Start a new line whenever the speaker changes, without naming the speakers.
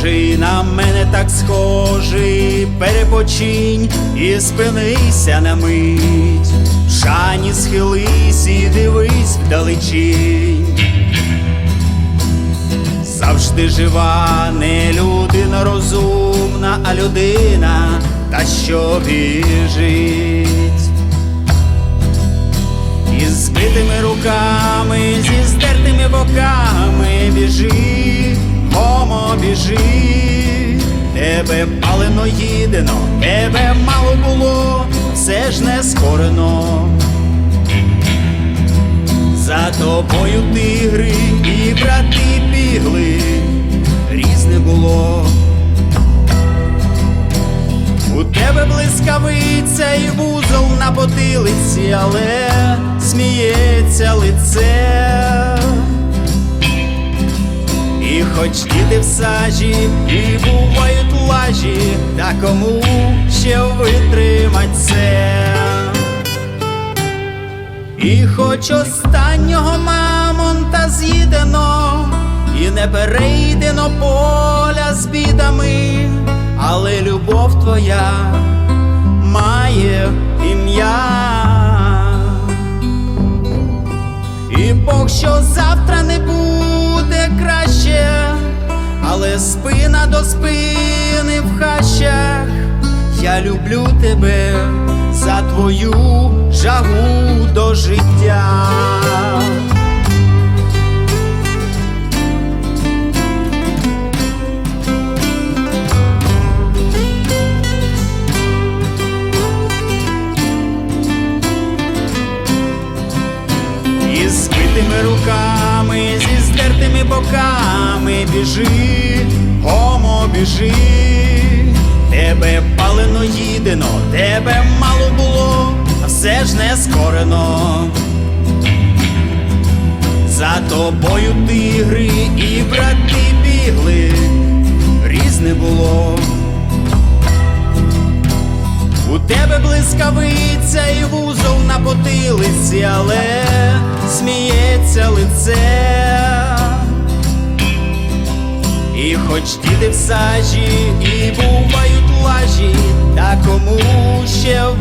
Схожий на мене так схожий, перепочинь і спинися на мить. Шані схились і дивись вдалечінь. Завжди жива, не людина розумна, а людина, та що біжить. Із збитими руками, зі біжи, тебе палено їдено, тебе мало було, все ж не скорено. За тобою тигри і брати бігли, різне було. У тебе блискавиця і вузол на потилиці, але сміється лице. Хоч діти в сажі, і бувають лажі, та кому ще витримать це. І хоч останнього мамонта з'їдено, і не перейдено поля з бідами, але любов твоя має ім'я. І Бог, що завтра спини в хащах. Я люблю тебе за твою жагу до життя. Із збитими руками, зі здертими боками біжи, гомо тебе палено їдено, тебе мало було, а все ж не скорено. За тобою тигри і брати бігли, різне було. У тебе блискавиця і вузол на потилиці, але І хоч діти в сажі, і бувають лажі, та кому ще це.